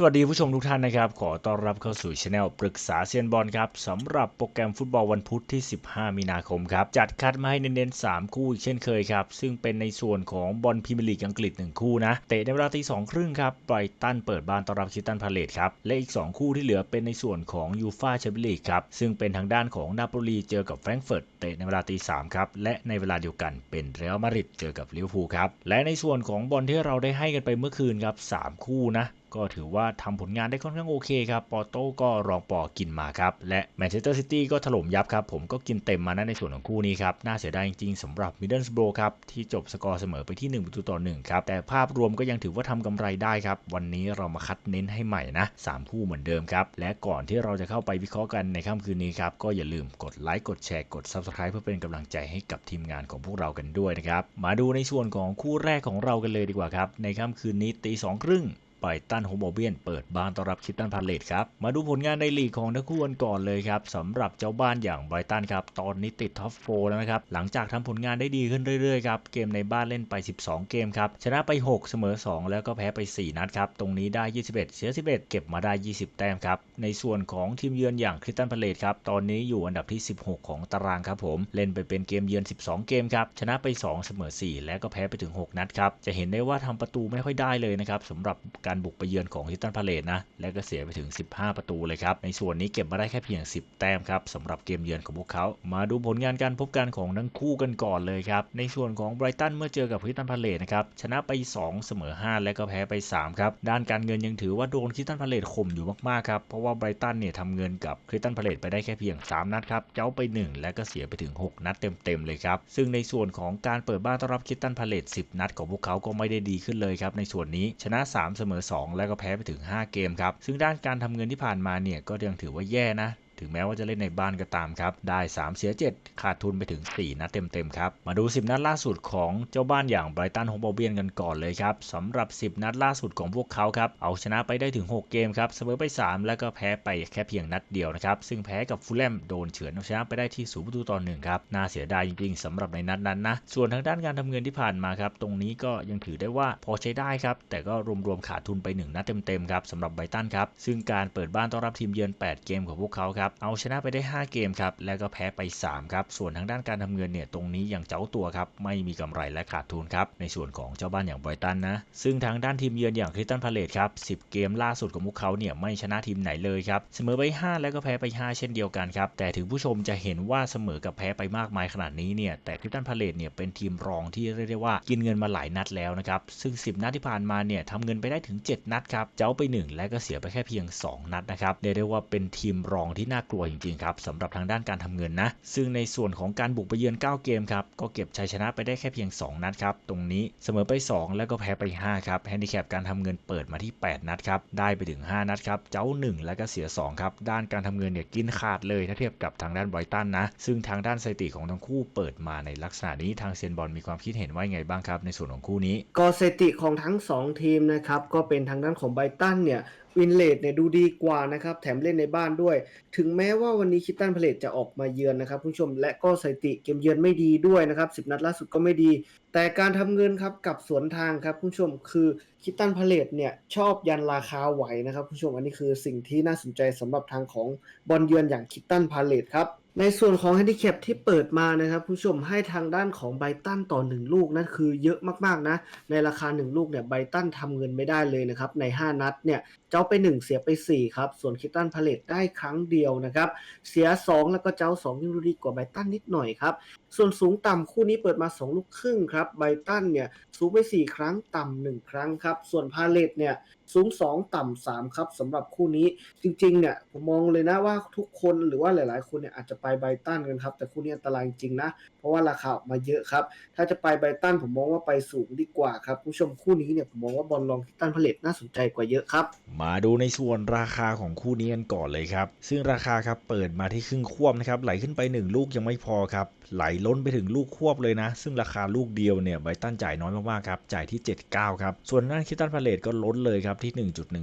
สวัสดีผู้ชมทุกท่านนะครับ ขอต้อนรับเข้าสู่ช anel ปรึกษาเซียนบอลครับสำหรับโปรแกรมฟุตบอลวันพุธที่ 15 มีนาคมครับ จัดคัดมาให้เน้นๆ 3 คู่อีกเช่นเคยครับ ซึ่งเป็นในส่วนของบอลพรีเมียร์ลีกอังกฤษ 1 คู่นะ เตะในเวลาตีสองครึ่งครับไบรตันเปิดบ้านต้อนรับคิตันพาเลตครับ และอีก 2 คู่ที่เหลือเป็นในส่วนของยูฟาแชมเปี้ยนลีกครับซึ่งเป็นทางด้านของนาโปลีเจอกับแฟรงก์เฟิร์ตเตะในเวลาตีสามครับและในเวลาเดียวกันเป็นเรอัลมาดริดเจอกับลิเวอร์พูลครับและในส่วนของบอลที่เราได้ให้กันไปเมื่อคืนครับสามคู่นะ ก็ถือว่าทำผลงานได้ค่อนข้างโอเคครับ ปอโต้ก็รองปอกินมาครับ และแมนเชสเตอร์ซิตี้ก็ถล่มยับครับ ผมก็กินเต็มมานะในส่วนของคู่นี้ครับ น่าเสียดายจริงๆสำหรับมิดเดิลสโบรครับ ที่จบสกอร์เสมอไปที่ 1 ประตูต่อ 1 ครับ แต่ภาพรวมก็ยังถือว่าทำกำไรได้ครับ วันนี้เรามาคัดเน้นให้ใหม่นะ 3 คู่เหมือนเดิมครับ และก่อนที่เราจะเข้าไปวิเคราะห์กันในค่ำคืนนี้ครับ ก็อย่าลืมกดไลค์ กดแชร์ กด Subscribe เพื่อเป็นกำลังใจให้กับทีมงานของพวกเรากันด้วยนะครับ มาดูในส่วนของคู่แรกของเรากันเลยดีกว่าครับ ในค่ำคืนนี้ตีสองครึ่ง ไบตันโฮโมเบียนเปิดบ้านต้อนรับคิตตันพาเลตครับ มาดูผลงานในลีกของทั้งคู่กันก่อนเลยครับสำหรับเจ้าบ้านอย่างไบตันครับ ตอนนี้ติดท็อปโฟแล้วนะครับ หลังจากทำผลงานได้ดีขึ้นเรื่อยๆครับ เกมในบ้านเล่นไป 12 เกมครับ ชนะไป 6 เสมอ 2 แล้วก็แพ้ไป 4 นัดครับ ตรงนี้ได้ 21 เสีย 11 เก็บมาได้ 20 แต้มครับ ในส่วนของทีมเยือนอย่างคริสตันพาเลตครับ ตอนนี้อยู่อันดับที่ 16 ของตารางครับผม เล่นไปเป็นเกมเยือน 12 เกมครับ ชนะไป 2 เสมอ 4 และก็แพ้ไปถึง 6 นัดครับ จะเห็นได้ว่าทำประตูไม่ค่อยได้เลยนะครับสำหรับการบุกไปเยือนของทิตันพาเลตนะ และก็เสียไปถึง 15 ประตูเลยครับ ในส่วนนี้เก็บมาได้แค่เพียง 10 แต้มครับสำหรับเกมเยือนของพวกเขา มาดูผลงานการพบกันของทั้งคู่กันก่อนเลยครับ ในส่วนของไบรตันเมื่อเจอกับทิตันพาเลตนะครับ ชนะไป 2 เสมอ 5 และก็แพ้ไป 3 ครับ ด้านการเงินยังถือว่าโดนคริสตันพาเลตข่มอยู่มากๆครับ เพราะว่าไบรตันเนี่ยทำเงินกับคริสตันพาเลตไปได้แค่เพียง 3 นัดครับ เจ้าไป 1 และก็เสียไปถึง 6 นัดเต็มๆเลยครับ ซึ่งในส่วนของการเปิดบ้านต้อนรับคริสตันพาเลต10 นัดของพวกเขาก็ไม่ได้ดีขึ้นเลยครับในส่วนนี้ชนะ 3 เสมออ 2 แล้วก็แพ้ไปถึง 5 เกมครับ ซึ่งด้านการทำเงินที่ผ่านมาเนี่ยก็ยังถือว่าแย่นะ ถึงแม้ว่าจะเล่นในบ้านก็ตามครับ ได้ 3 เสีย 7 ขาดทุนไปถึง 4 นัดเต็มๆครับ มาดู 10 นัดล่าสุดของเจ้าบ้านอย่างไบรตันโฮมโบเบียนกันก่อนเลยครับสำหรับ 10 นัดล่าสุดของพวกเขาครับเอาชนะไปได้ถึง 6 เกมครับเสมอไป 3 แล้วก็แพ้ไปแค่เพียงนัดเดียวนะครับซึ่งแพ้กับฟูลแลมโดนเฉือนเอาชนะไปได้ที่0ประตูต่อ1ครับน่าเสียดายจริงๆสำหรับในนัดนั้นนะส่วนทางด้านการทำเงินที่ผ่านมาครับตรงนี้ก็ยังถือได้ว่าพอใช้ได้ครับแต่ก็รวมๆขาดทุนไป 1 นัดเต็มๆครับสำหรับไบรตันครับซึ่งการเปิดบ้านต้อนรับทีมเยือน 8 เกมของพวกเขาครับเอาชนะไปได้ 5 เกมครับแล้วก็แพ้ไป 3 ครับ ส่วนทางด้านการทำเงินเนี่ยตรงนี้อย่างเจ้าตัวครับไม่มีกำไรและขาดทุนครับในส่วนของเจ้าบ้านอย่างไบรตันนะซึ่งทางด้านทีมเยือนอย่างคริสตันพาเลตครับ10 เกมล่าสุดของพวกเขาเนี่ยไม่ชนะทีมไหนเลยครับเสมอไป 5 แล้วก็แพ้ไป 5 เช่นเดียวกันครับแต่ถึงผู้ชมจะเห็นว่าเสมอกับแพ้ไปมากมายขนาดนี้เนี่ยแต่คริสตันพาเลตเนี่ยเป็นทีมรองที่เรียกได้ว่ากินเงินมาหลายนัดแล้วนะครับซึ่ง 10 นัดที่ผ่านมาเนี่ยทำเงินไปได้ถึง 7 นัดครับเจ้าไป 1 และก็เสียไปแค่เพียง 2 นัดนะครับเรียกได้ว่าเป็นทีมรองที่น่าากลัวจริงๆครับสำหรับทางด้านการทำเงินนะ ซึ่งในส่วนของการบุกไปเยือน 9 เกมครับ ก็เก็บชัยชนะไปได้แค่เพียง 2 นัดครับ ตรงนี้เสมอไป 2 แล้วก็แพ้ไป 5 ครับแฮนดิแคปการทำเงินเปิดมาที่ 8 นัดครับ ได้ไปถึง 5 นัดครับ เจ้า 1 แล้วก็เสีย 2 ครับ ด้านการทำเงินเนี่ยกินขาดเลยถ้าเทียบกับทางด้านไบรตันนะ ซึ่งทางด้านสถิติของทั้งคู่เปิดมาในลักษณะนี้ทางเซียนบอลมีความคิดเห็นว่าไงบ้างครับในส่วนของคู่นี้ ก็สถิติของทั้ง 2 ทีมนะครับก็เป็นทางด้านของไบรตันเนี่ยวินเลดเนี่ยดูดีกว่านะครับ แถมเล่นในบ้านด้วย ถึงแม้ว่าวันนี้คิตตันพาเลตจะออกมาเยือนนะครับผู้ชมและก็สถิติเกมเยือนไม่ดีด้วยนะครับ10 นัดล่าสุดก็ไม่ดี แต่การทำเงินครับกับสวนทางครับผู้ชมคือคิตตันพาเลตเนี่ยชอบยันราคาไหวนะครับผู้ชมอันนี้คือสิ่งที่น่าสนใจสำหรับทางของบอลเยือนอย่างคิตตันพาเลตครับ ในส่วนของแฮนดิแคปที่เปิดมานะครับ ผู้ชมให้ทางด้านของไบตันต่อ 1 ลูกนั่นคือเยอะมากๆนะ ในราคา 1 ลูกเนี่ยไบตันทำเงินไม่ได้เลยนะครับ ใน 5 นัดเนี่ย เจ้าไป 1 เสียไป 4 ครับ ส่วนคิตตันพาเลตได้ครั้งเดียวนะครับ เสีย 2 แล้วก็เจ้า 2ยังดูดีกว่าไบตันนิดหน่อยครับ ส่วนสูงต่ำคู่นี้เปิดมา 2 ลูกครึ่งครับไบตันเนี่ยสูงไป 4 ครั้งต่ำ1ครั้งครับส่วนพาเลตเนี่ยสูง 2 ต่ำ3ครับสำหรับคู่นี้จริงๆเนี่ยผมมองเลยนะว่าทุกคนหรือว่าหลาย ๆ คนเนี่ยอาจจะไปไบตันกันครับ แต่คู่นี้อันตรายจริงนะ เพราะว่าราคาออกมาเยอะครับ ถ้าจะไปไบตันผมมองว่าไปสูงดีกว่าครับผู้ชมคู่นี้เนี่ยผมมองว่าบอลลองที่ตันพาเลตน่าสนใจกว่าเยอะครับ มาดูในส่วนราคาของคู่นี้กันก่อนเลยครับ ซึ่งราคาครับเปิดมาที่ครึ่งควบนะครับไหลขึ้นไป 1 ลูกยังไม่พอครับ ไหลล้นไปถึงลูกควบเลยนะ ซึ่งราคาลูกเดียวเนี่ยไบตันจ่ายน้อยมากๆครับ จ่ายที่ 79 ครับ ส่วนด้านคิตันพาเลตก็ล้นเลยครับที่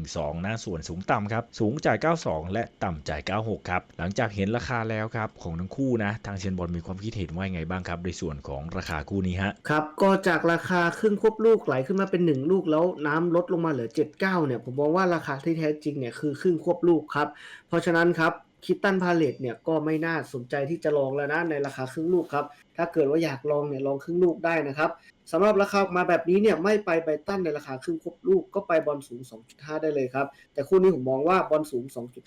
1.12 นะ ส่วนสูงต่ำครับ สูงจ่าย 92 และต่ำจ่าย 96 ครับ หลังจากเห็นราคาแล้วครับ ของทั้งคู่นะ ทางเชียนบอลมีความคิดเห็นว่าไงบ้างครับ ในส่วนของราคาคู่นี้ฮะ ครับ ก็จากราคาครึ่งควบลูกไหลขึ้นมาเป็น 1 ลูกแล้วน้ำลดลงมาเหลือ 79 เนี่ย ผมมองว่าราคาที่แท้จริงเนี่ยคือครึ่งควบลูกครับ เพราะฉะนั้นครับ คิตตันพาเลตเนี่ยก็ไม่น่าสนใจที่จะลองแล้วนะในราคาครึ่งลูกครับ ถ้าเกิดว่าอยากลองเนี่ยลองครึ่งลูกได้นะครับสำหรับราคาออกมาแบบนี้เนี่ยไม่ไปไบตันในราคาครึ่งควบลูกก็ไปบอลสูง 2.5 ได้เลยครับ แต่คู่นี้ผมมองว่าบอลสูง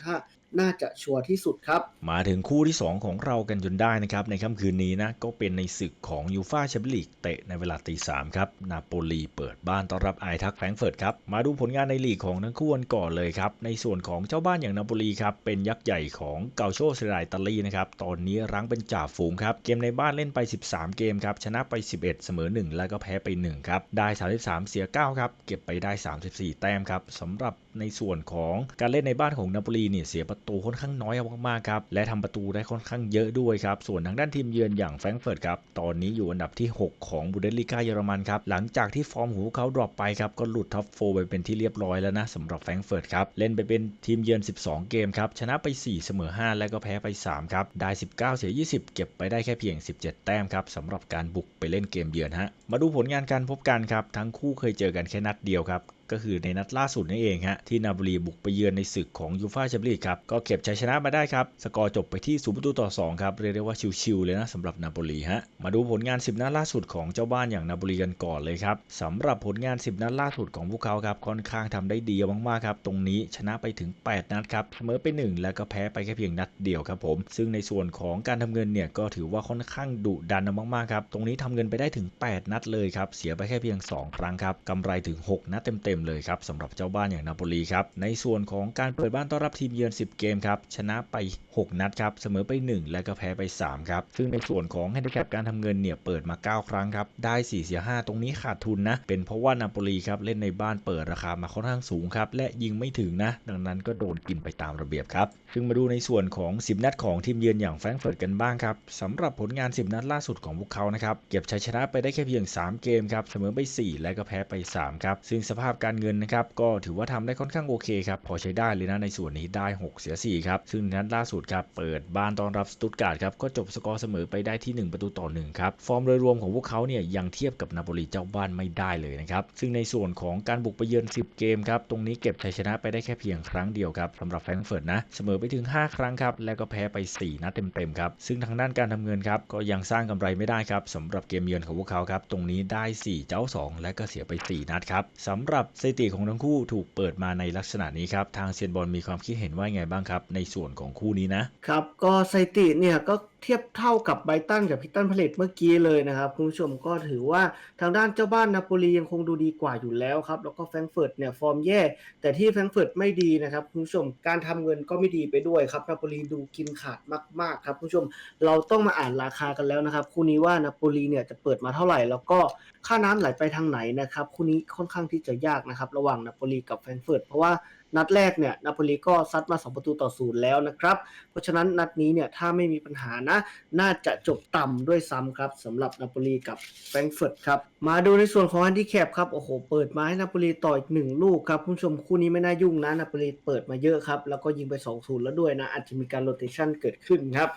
2.5 น่าจะชัวร์ที่สุดครับ มาถึงคู่ที่ 2 ของเรากันจนได้นะครับ ในค่ำคืนนี้นะก็เป็นในศึกของยูฟาแชมเปี้ยนลีกเตะในเวลาตีสามครับนาโปลีเปิดบ้านต้อนรับไอทักแฟรงเฟิร์ตครับมาดูผลงานในลีกของทั้งคู่กันก่อนเลยครับในส่วนของเจ้าบ้านอย่างนาโปลีครับเป็นยักษ์ใหญ่ของเกาโชเซรายตาลีนะครับตอนนี้รั้งเป็นจ่าฝูงครับเกมในบ้านเล่นไปไป 13 เกมครับ ชนะไป 11 เสมอ 1 แล้วก็แพ้ไป 1 ครับ ได้ 33 เสีย 9 ครับ เก็บไปได้ 34 แต้มครับสำหรับในส่วนของการเล่นในบ้านของนาโปลีเนี่ยเสียประตูค่อนข้างน้อยมากๆครับ และทำประตูได้ค่อนข้างเยอะด้วยครับ ส่วนทางด้านทีมเยือนอย่างแฟรงก์เฟิร์ตครับ ตอนนี้อยู่อันดับที่ 6 ของบูเดสลีกาเยอรมันครับ หลังจากที่ฟอร์มของพวกเขาดรอปไปครับ ก็หลุดท็อปโฟไปเป็นที่เรียบร้อยแล้วนะสำหรับแฟรงก์เฟิร์ตครับ เล่นไปเป็นทีมเยือน 12 เกมครับ ชนะไป 4 เสมอ 5 แล้วก็แพ้ไป 3 ครับ ได้ 19 เสีย 20 เก็บไปได้แค่เพียง 17แต้มครับสำหรับการบุกไปเล่นเกมเยือนฮะมาดูผลงานการพบกันครับทั้งคู่เคยเจอกันแค่นัดเดียวครับ ก็คือในนัดล่าสุดนั่นเองฮะที่นาโปลีบุกไปเยือนในศึกของยูฟาแชมเปี้ยนลีกครับก็เก็บชัยชนะมาได้ครับสกอร์จบไปที่0ประตูต่อ2ครับเรียกได้ว่าชิวๆเลยนะสำหรับนาโปลีฮะมาดูผลงาน 10 นัดล่าสุดของเจ้าบ้านอย่างนาโปลีกันก่อนเลยครับสำหรับผลงาน 10 นัดล่าสุดของพวกเขาครับค่อนข้างทำได้ดีมากๆครับตรงนี้ชนะไปถึง 8 นัดครับเสมอไป 1 แล้วก็แพ้ไปแค่เพียงนัดเดียวครับผม ซึ่งในส่วนของการทำเงินเนี่ยก็ถือว่าค่อนข้างดุดันมากๆครับตรงนี้ทำเงินไปได้ถึง 8 นัดเลยครับเสียไปแค่เพียง 2 ครั้งครับกำไรถึง 6 นัดเต็มๆเลยครับสำหรับเจ้าบ้านอย่างนาโปลีครับในส่วนของการเปิดบ้านต้อนรับทีมเยือน 10 เกมครับชนะไป 6 นัดครับเสมอไป 1 แล้วก็แพ้ไป 3 ครับ ซึ่งในส่วนของแฮนดิแคปการทำเงินเนี่ยเปิดมา 9 ครั้งครับ ได้ 4 เสีย 5 ตรงนี้ขาดทุนนะ เป็นเพราะว่านาโปลีครับเล่นในบ้านเปิดราคามาค่อนข้างสูงครับและยิงไม่ถึงนะ ดังนั้นก็โดนกินไปตามระเบียบครับซึ่งมาดูในส่วนของ 10 นัดของทีมเยือนอย่างแฟรงก์เฟิร์ตกันบ้างครับสำหรับผลงาน 10 นัดล่าสุดของพวกเขานะครับเก็บชัยชนะไปได้แค่เพียง 3 เกมครับเสมอไป 4 และก็แพ้ไป 3 ครับซึ่งสภาพการการเงินนะครับก็ถือว่าทำได้ค่อนข้างโอเคครับพอใช้ได้เลยนะในส่วนนี้ได้ 6 เสีย 4 ครับ ซึ่งนัดล่าสุดครับเปิดบ้านต้อนรับสตุตการ์ดครับก็จบสกอร์เสมอไปได้ที่ 1 ประตูต่อ1ครับฟอร์มโดยรวมของพวกเขาเนี่ยยังเทียบกับนาโปลีเจ้าบ้านไม่ได้เลยนะครับซึ่งในส่วนของการบุกไปเยือน 10 เกมครับตรงนี้เก็บชัยชนะไปได้แค่เพียงครั้งเดียวครับสำหรับแฟรงก์เฟิร์ตนะเสมอไปถึง 5 ครั้งครับแล้วก็แพ้ไป 4 นัดเต็มๆครับซึ่งทางด้านการทำเงินครับก็ยังสร้างกำไรไม่ได้ครับสำหรับเกมเยือนของพวกเขาครับตรงนี้ได้ 4 เจ้า 2 และก็เสียไป 4 นัดครับสำหรับสถิติของทั้งคู่ถูกเปิดมาในลักษณะนี้ครับ ทางเซียนบอลมีความคิดเห็นว่าไงบ้างครับ ในส่วนของคู่นี้นะครับ ก็สถิติเนี่ยก็ เทียบเท่ากับไบตันกับพิตันพาเลตเมื่อกี้เลยนะครับคุณผู้ชมก็ถือว่าทางด้านเจ้าบ้านนาโปลียังคงดูดีกว่าอยู่แล้วครับ แล้วก็แฟรงเฟิร์ตเนี่ยฟอร์มแย่ แต่ที่แฟรงเฟิร์ตไม่ดีนะครับคุณผู้ชมการทำเงินก็ไม่ดีไปด้วยครับนาโปลีดูกินขาดมาก ๆ ครับคุณผู้ชมเราต้องมาอ่านราคากันแล้วนะครับคู่นี้ว่านาโปลีเนี่ยจะเปิดมาเท่าไหร่ แล้วก็ค่าน้ำไหลไปทางไหนนะครับคู่นี้ค่อนข้างที่จะยากนะครับระหว่างนาโปลีกับแฟรงเฟิร์ตเพราะว่า นัดแรกเนี่ยนาโปลีก็ซัดมา 2 ประตูต่อศูนย์แล้วนะครับ เพราะฉะนั้นนัดนี้เนี่ยถ้าไม่มีปัญหานะ น่าจะจบต่ำด้วยซ้ำครับสำหรับนาโปลีกับแฟรงก์เฟิร์ตครับมาดูในส่วนของฮันดิแคปครับโอ้โหเปิดมาให้นาโปลีต่ออีกหนึ่งลูกครับคุณผู้ชมคู่นี้ไม่น่ายุ่งนะนาโปลีเปิดมาเยอะครับแล้วก็ยิงไป2 0แล้วด้วยนะอาจจะมีการโรเตชันเกิดขึ้นครับ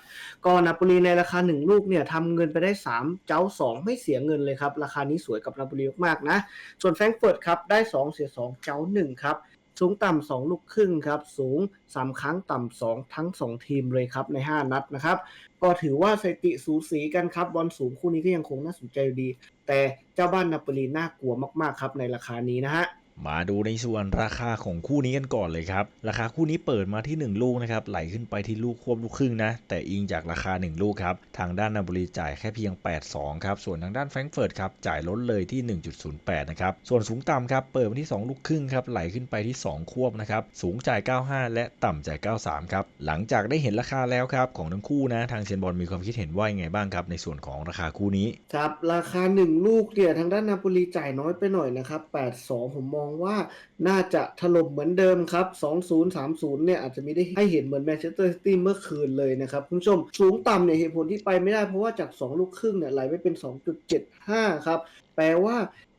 ก็นาโปลีในราคา 1 ลูกเนี่ยทำเงินไปได้ 3 เจ้า 2 ไม่เสียเงินเลยครับราคานี้สวยกับนาโปลีมากๆนะส่วนแฟรงก์เฟิร์ตครับได้ 2 เสีย 2 เจ้า1ครับ สูงต่ำสองลูกครึ่งครับ สูง 3 ครั้งต่ำสองทั้ง 2 ทีมเลยครับใน 5 นัดนะครับ ก็ถือว่าสถิติสูสีกันครับบอลสูงคู่นี้ก็ยังคงน่าสนใจดี แต่เจ้าบ้านนาโปลีน่ากลัวมากๆครับในราคานี้นะฮะ มาดูในส่วนราคาของคู่นี้กันก่อนเลยครับ ราคาคู่นี้เปิดมาที่ 1 ลูกนะครับไหลขึ้นไปที่ลูกควบลูกครึ่งนะ แต่อิงจากราคา 1 ลูกครับ ทางด้านนาบุรีจ่ายแค่เพียง 8.2 ครับ ส่วนทางด้านแฟรงก์เฟิร์ตครับจ่ายล้นเลยที่ 1.08 นะครับ ส่วนสูงต่ำครับเปิดมาที่ 2 ลูกครึ่งครับไหลขึ้นไปที่ 2 ควบนะครับสูงจ่าย 95 และต่ำจ่าย 93 ครับหลังจากได้เห็นราคาแล้วครับของทั้งคู่นะทางเซียนบอลมีความคิดเห็นว่ายังไงบ้างครับในส่วนของราคาคู่นี้ครับราคา 1 ลูกเนี่ยทางด้านนาโปลีจ่ายน้อยไปหน่อยนะครับ8-2ผมมองว่าน่าจะถล่มเหมือนเดิมครับ 2-0 3-0 เนี่ยอาจจะไม่ได้ให้เห็นเหมือนแมนเชสเตอร์ซิตี้เมื่อคืนเลยนะครับคุณผู้ชม สูงต่ำเนี่ยเหตุผลที่ไปไม่ได้เพราะว่าจาก 2 ลูกครึ่งเนี่ยไหลไปเป็น 2.75 ครับ แปลว่า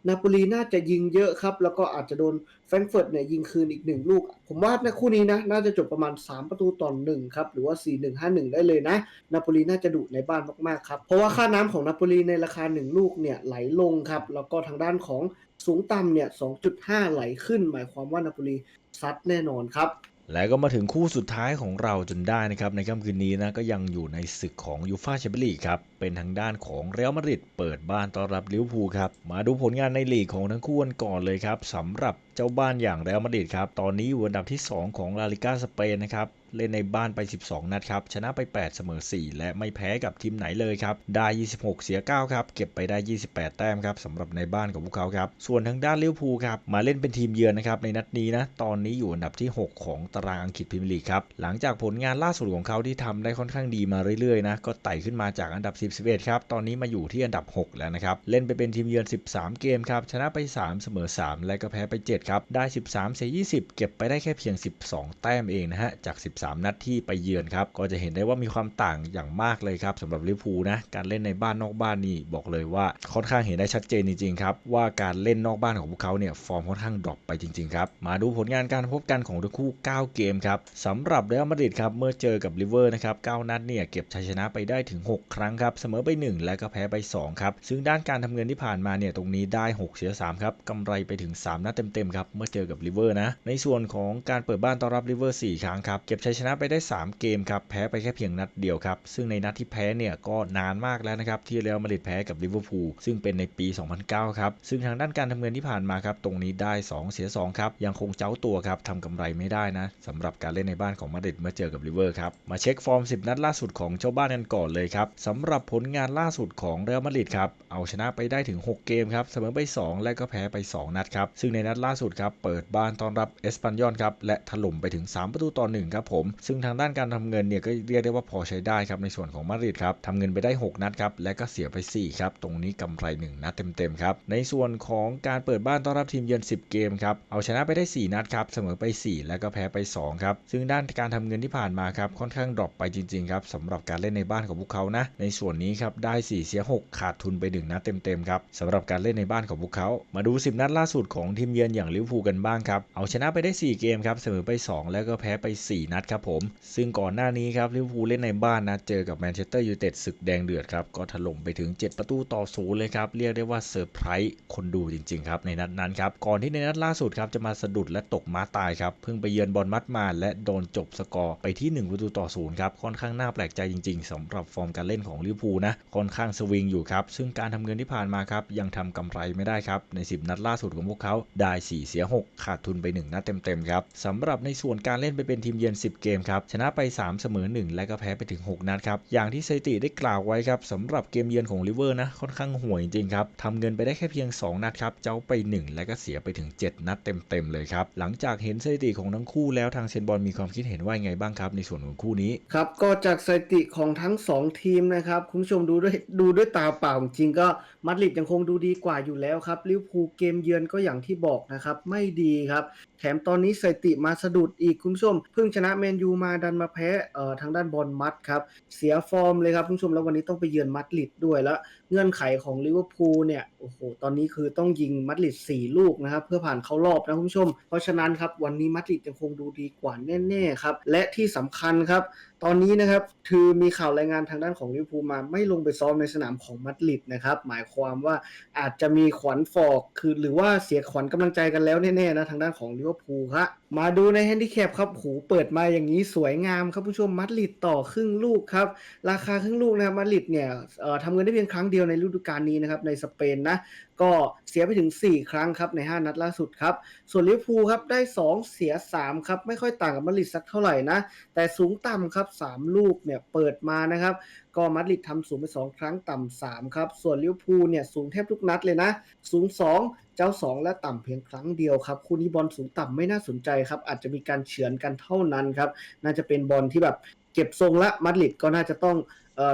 นาโปลีน่าจะยิงเยอะครับ แล้วก็อาจจะโดนแฟรงก์เฟิร์ตเนี่ยยิงคืนอีกหนึ่งลูก ผมว่าในคู่นี้นะ น่าจะจบประมาณ 3 ประตูต่อหนึ่งครับ หรือว่า 4-1-5-1 ได้เลยนะนาโปลีน่าจะดุในบ้านมากๆครับ เพราะว่าค่าน้ำของนาโปลีในราคา 1 ลูกเนี่ยไหลลงครับ แล้วก็ทางด้านของสูงต่ำเนี่ย 2.5 ไหลขึ้น หมายความว่านาโปลีซัดแน่นอนครับ และก็มาถึงคู่สุดท้ายของเราจนได้นะครับในค่ำคืนนี้นะก็ยังอยู่ในศึกของยูฟาแชมเปี้ยนลีกครับเป็นทางด้านของเรอัลมาดริดเปิดบ้านต้อนรับลิเวอร์พูลครับมาดูผลงานในลีกของทั้งคู่กันก่อนเลยครับสำหรับเจ้าบ้านอย่างเรอัลมาดริดครับตอนนี้อยู่อันดับที่ 2 ของลาลิก้าสเปนนะครับ เล่นในบ้านไป 12 นัดครับ ชนะไป 8 เสมอ 4 และไม่แพ้กับทีมไหนเลยครับ ได้ 26 เสีย 9 ครับ เก็บไปได้ 28 แต้มครับสำหรับในบ้านของพวกเขาครับ ส่วนทางด้านลิเวอร์พูลครับ มาเล่นเป็นทีมเยือนนะครับ ในนัดนี้นะ ตอนนี้อยู่อันดับที่ 6 ของตารางอังกฤษพรีเมียร์ลีกครับ หลังจากผลงานล่าสุดของเขาที่ทำได้ค่อนข้างดีมาเรื่อยๆนะ ก็ไต่ขึ้นมาจากอันดับ 10 11 ครับ ตอนนี้มาอยู่ที่อันดับ 6 แล้วนะครับ เล่นไปเป็นทีมเยือน 13 เกมครับ ชนะไป 3 เสมอ 3 และก็แพ้ไป 7 ครับ ได้ 13 เสีย 20 เก็บไปได้แค่เพียง 12 แต้มเองนะฮะ จาก 13นัดที่ไปเยือนครับ ก็จะเห็นได้ว่ามีความต่างอย่างมากเลยครับสำหรับลิเวอร์พูลนะ การเล่นในบ้านนอกบ้านนี่บอกเลยว่าค่อนข้างเห็นได้ชัดเจนจริงๆครับ ว่าการเล่นนอกบ้านของพวกเขาเนี่ยฟอร์มค่อนข้างดรอปไปจริงๆครับ มาดูผลงานการพบกันของทั้งคู่ 9 เกมครับสำหรับเรอัลมาดริดครับเมื่อเจอกับลิเวอร์นะครับ 9 นัดเนี่ยเก็บชัยชนะไปได้ถึง 6 ครั้งครับเสมอไป 1 และก็แพ้ไป 2 ครับ ซึ่งด้านการทำเงินที่ผ่านมาเนี่ยตรงนี้ได้ 6 เสีย 3 ครับกำไรไปถึง 3 นัดเต็มๆครับเมื่อเจอกับลิเวอร์นะในส่วนของการเปิดบ้านต้อนรับลิเวอร์4ครั้งครับเก็บชัยชนะไปได้ 3 เกมครับแพ้ไปแค่เพียงนัดเดียวครับ ซึ่งในนัดที่แพ้เนี่ยก็นานมากแล้วนะครับที่เรอัลมาดริดแพ้กับลิเวอร์พูลซึ่งเป็นในปี 2009 ครับ ซึ่งทางด้านการทำเงินที่ผ่านมาครับตรงนี้ได้ 2 เสีย 2 ครับ ยังคงเจ้าตัวครับทำกำไรไม่ได้นะสำหรับการเล่นในบ้านของมาดริดเมื่อเจอกับลิเวอร์ครับมาเช็คฟอร์ม 10 นัดล่าสุดของเจ้าบ้านกันก่อนเลยครับสำหรับผลงานล่าสุดของเรอัลมาดริดครับเอาชนะไปได้ถึง 6 เกมครับเสมอไป 2 และก็แพ้ไป 2 นัดครับซึ่งในนัดล่าสุดครับเปิดบ้านต้อนรับเอสปันยอนครับและถล่มไปถึง 3 ประตูต่อ1ครับผมซึ่งทางด้านการทำเงินเนี่ยก็เรียกได้ว่าพอใช้ได้ครับในส่วนของมาดริดครับทำเงินไปได้ 6 นัดครับและก็เสียไป 4 ครับ ตรงนี้กำไร 1 นัดเต็มๆครับในส่วนของการเปิดบ้านต้อนรับทีมเยือน 10 เกมครับเอาชนะไปได้ 4 นัดครับเสมอไป 4 แล้วก็แพ้ไป 2 ครับ ซึ่งด้านการทำเงินที่ผ่านมาครับค่อนข้างดรอปไปจริงๆครับสำหรับการเล่นในบ้านของพวกเขานะในส่วนนี้ครับได้ 4 เสีย 6 ขาดทุนไป 1 นัดเต็มๆครับสำหรับการเล่นในบ้านของพวกเขา มาดู 10 นัดล่าสุดของทีมเยือนอย่างลิเวอร์พูลกันบ้างครับเอาชนะไปได้ 4 เกมครับเสมอไป 2 แล้วก็แพ้ไป 4 นัดครับผมซึ่งก่อนหน้านี้ครับลิเวอร์พูลเล่นในบ้านนะเจอกับแมนเชสเตอร์ยูไนเต็ดศึกแดงเดือดครับก็ถล่มไปถึง 7 ประตูต่อศูนย์เลยครับเรียกได้ว่าเซอร์ไพรส์คนดูจริงๆครับในนัดนั้นครับก่อนที่ในนัดล่าสุดครับจะมาสะดุดและตกม้าตายครับเพิ่งไปเยือนบอลมัดมาและโดนจบสกอร์ไปที่ 1 ประตูต่อศูนย์ครับค่อนข้างน่าแปลกใจจริง ๆสำหรับฟอร์มการเล่นของลิเวอร์พูลนะค่อนข้างสวิงอยู่ครับซึ่งการทำเงินที่ผ่านมาครับยังทำกำไรไม่ได้ครับใน 10 นัดล่าสุดของพวกเขาได้ 4 เสีย 6 ขาดทุนไป 1 นัดเต็มๆครับสำหรับในส่วนการเล่นไปเป็นทีมเยือน10เกมครับชนะไป 3 เสมอ 1 และก็แพ้ไปถึง 6 นัดครับ อย่างที่สถิติได้กล่าวไว้ครับสำหรับเกมเยือนของลิเวอร์นะค่อนข้างห่วยจริงครับทำเงินไปได้แค่เพียง 2 นัดครับเจ้าไป 1 และก็เสียไปถึง 7 นัดเต็มๆเลยครับหลังจากเห็นสถิติของทั้งคู่แล้วทางเซนบอลมีความคิดเห็นว่าไงบ้างครับในส่วนของคู่นี้ครับก็จากสถิติของทั้ง 2 ทีมนะครับคุณผู้ชมดูด้วยดูด้วยตาเปล่าจริงก็มาดริดยังคงดูดีกว่าอยู่แล้วครับลิเวอร์พูลเกมเยือนก็อย่างที่บอกนะครับไม่ดีครับแถมตอนนี้สถิติมาสะดุดอีกคุณผู้ชมเพิ่งชนะแมนยูมาดันมาแพ้เอ่อทางด้านบอลมัดครับ เสียฟอร์มเลยครับคุณผู้ชมแล้ววันนี้ต้องไปเยือนมัดลิดด้วยแล้ว เงื่อนไขของลิเวอร์พูลเนี่ยโอ้โหตอนนี้คือต้องยิงมาดริด4ลูกนะครับ เพื่อผ่านเข้ารอบนะคุณผู้ชม เพราะฉะนั้นครับวันนี้มาดริดยังคงดูดีกว่าแน่ๆครับ และที่สำคัญครับ ตอนนี้นะครับคือมีข่าวรายงานทางด้านของลิเวอร์พูลมาไม่ลงไปซ้อมในสนามของมาดริดนะครับ หมายความว่าอาจจะมีขวัญฟอกคือหรือว่าเสียขวัญกำลังใจกันแล้วแน่ๆนะทางด้านของลิเวอร์พูลครับมาดูในแฮนดิแคปครับหูเปิดมาอย่างนี้สวยงามครับผู้ชมมาดริดต่อครึ่งลูกครับราคาครึ่งลูกนะครับมาดริดเนี่ยเอ่อทำเงินได้เพียงครั้งเดียวในฤดูกาลนี้นะครับในสเปนนะก็เสียไปถึง 4 ครั้งครับใน 5 นัดล่าสุดครับส่วนลิเวอร์พูลครับได้ 2 เสีย 3 ครับ ไม่ค่อยต่างกับมาดริดสักเท่าไหร่นะ แต่สูงต่ำครับ 3 ลูกเนี่ยเปิดมานะครับก็มาดริดทำสูงไป 2 ครั้งต่ำ3ครับส่วนลิเวอร์พูลเนี่ยสูงแทบทุกนัดเลยนะ สูง 2 เจ้า 2 และต่ำเพียงครั้งเดียวครับคู่นี้บอลสูงต่ำไม่น่าสนใจครับอาจจะมีการเฉือนกันเท่านั้นครับน่าจะเป็นบอลที่แบบเก็บทรงละมาดริดก็น่าจะต้อง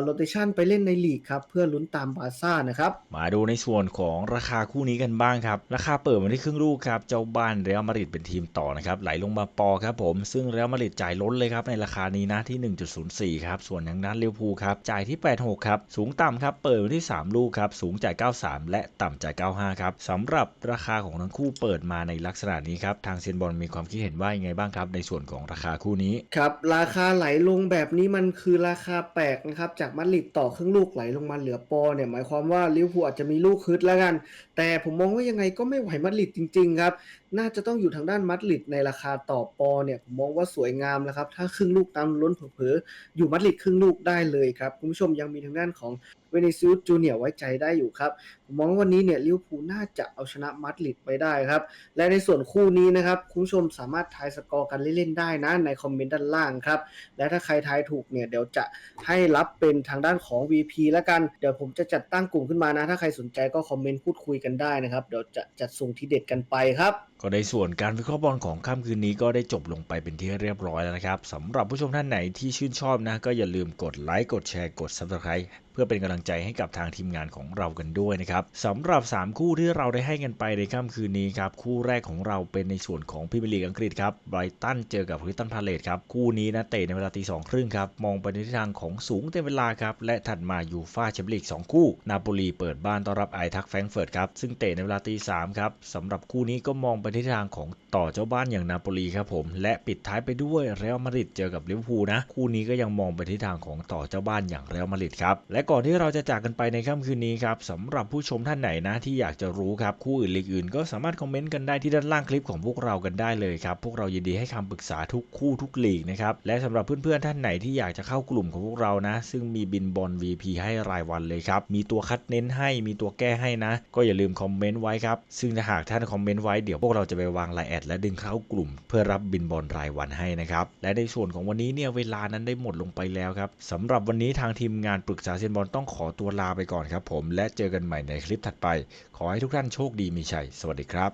โรเตชันไปเล่นในลีกครับ เพื่อลุ้นตามบาร์ซ่านะครับ มาดูในส่วนของราคาคู่นี้กันบ้างครับ ราคาเปิดมาที่ครึ่งลูกครับ เจ้าบ้านเรอัลมาดริดเป็นทีมต่อนะครับ ไหลลงมาปอครับผม ซึ่งเรอัลมาดริดจ่ายล้นเลยครับ ในราคานี้นะที่ 1.04 ครับ ส่วนทางด้านลิเวอร์พูลครับ จ่ายที่ 86 ครับ สูงต่ำครับ เปิดมาที่ 3 ลูกครับ สูงจ่าย 93 และต่ำจ่าย 95 ครับสำหรับราคาของทั้งคู่เปิดมาในลักษณะนี้ครับ ทางเซียนบอลมีความคิดเห็นว่ายังไงบ้างครับ ในส่วนของราคาคู่นี้ ครับ ราคาไหลลงแบบนี้มันคือราคาแปลกนะครับจากมาดริดต่อครึ่งลูกไหลลงมาเหลือปอเนี่ยหมายความว่าลิเวอร์พูลอาจจะมีลูกคืดแล้วกัน แต่ผมมองว่ายังไงก็ไม่ไหวมาดริดจริง ๆ ครับน่าจะต้องอยู่ทางด้านมาดริดในราคาต่อปอเนี่ยผมมองว่าสวยงามแล้วครับ ถ้าครึ่งลูกตามล้นเผลอๆอยู่มาดริดครึ่งลูกได้เลยครับ คุณผู้ชมยังมีทางด้านของเวนิซิอุสจูเนียร์ไว้ใจได้อยู่ครับ ผมมองวันนี้เนี่ยลิเวอร์พูลน่าจะเอาชนะมาดริดไปได้ครับ และในส่วนคู่นี้นะครับคุณผู้ชมสามารถทายสกอร์กันเล่นๆได้นะในคอมเมนต์ด้านล่างครับ และถ้าใครทายถูกเนี่ยเดี๋ยวจะให้รับเป็นทางด้านของ VP แล้วกันเดี๋ยวผมจะจัดตั้งกลุ่มขึ้นมานะ ถ้าใครสนใจก็คอมเมนต์พูดคุยกันได้นะครับเดี๋ยวจะจัดส่งทีเด็ดกันไปครับก็ในส่วนการวิเคราะห์บอลของค่ำคืนนี้ก็ได้จบลงไปเป็นที่เรียบร้อยแล้วนะครับสำหรับผู้ชมท่านไหนที่ชื่นชอบนะ ก็อย่าลืมกดไลค์กดแชร์กด Subscribe พื่อเป็นกำลังใจให้กับทางทีมงานของเรากันด้วยนะครับสำหรับ 3 คู่ที่เราได้ให้กันไปในค่ำคืนนี้ครับคู่แรกของเราเป็นในส่วนของพรีเมียร์ลีกอังกฤษครับไบรตันเจอกับคริสตันพาเลตครับคู่นี้นะเตะในเวลาตีสองครึ่งครับมองไปในทิศทางของสูงเต็มเวลาครับและถัดมายูฟ่าแชมเปี้ยนลีก2คู่ นาโปลีเปิดบ้านต้อนรับไอทักแฟรงเฟิร์ตครับซึ่งเตะในเวลาตีสามครับสำหรับคู่นี้ก็มองไปในทิศทางของต่อเจ้าบ้านอย่างนาโปลีครับผมและปิดท้ายไปด้วยเรอัลมาดริดเจอกับลิเวอร์พูลนะคู่นี้ก็ยังมองไปทิศทางของต่อเจ้าบ้านอย่างเรอัลมาดริดครับและก่อนที่เราจะจากกันไปในค่ำคืนนี้ครับสำหรับผู้ชมท่านไหนนะที่อยากจะรู้ครับคู่อื่นลีกอื่นก็สามารถคอมเมนต์กันได้ที่ด้านล่างคลิปของพวกเรากันได้เลยครับพวกเรายินดีให้คำปรึกษาทุกคู่ทุกลีกนะครับและสำหรับเพื่อนๆท่านไหนที่อยากจะเข้ากลุ่มของพวกเรานะ ซึ่งมีบินบอล VP ให้รายวันเลยครับมีตัวคัดเน้นให้มีตัวแก้ให้นะ ก็อย่าลืมคอมเมนต์ไว้ครับซึ่งถ้าหากท่านคอมเมนต์ไว้เดี๋ยวพวกเราจะไปวางไลน์แอดและดึงเข้ากลุ่ม เพื่อรับบินบอลรายวันให้นะครับและในส่วนของวันนี้เนี่ยเวลานั้นได้หมดลงไปแล้วครับสำหรับวันนี้ทางทีมงานปรึกษาเซนบอลต้องขอตัวลาไปก่อนครับผมและเจอกันใหม่ในคลิปถัดไป ขอให้ทุกท่านโชคดีมีชัย สวัสดีครับ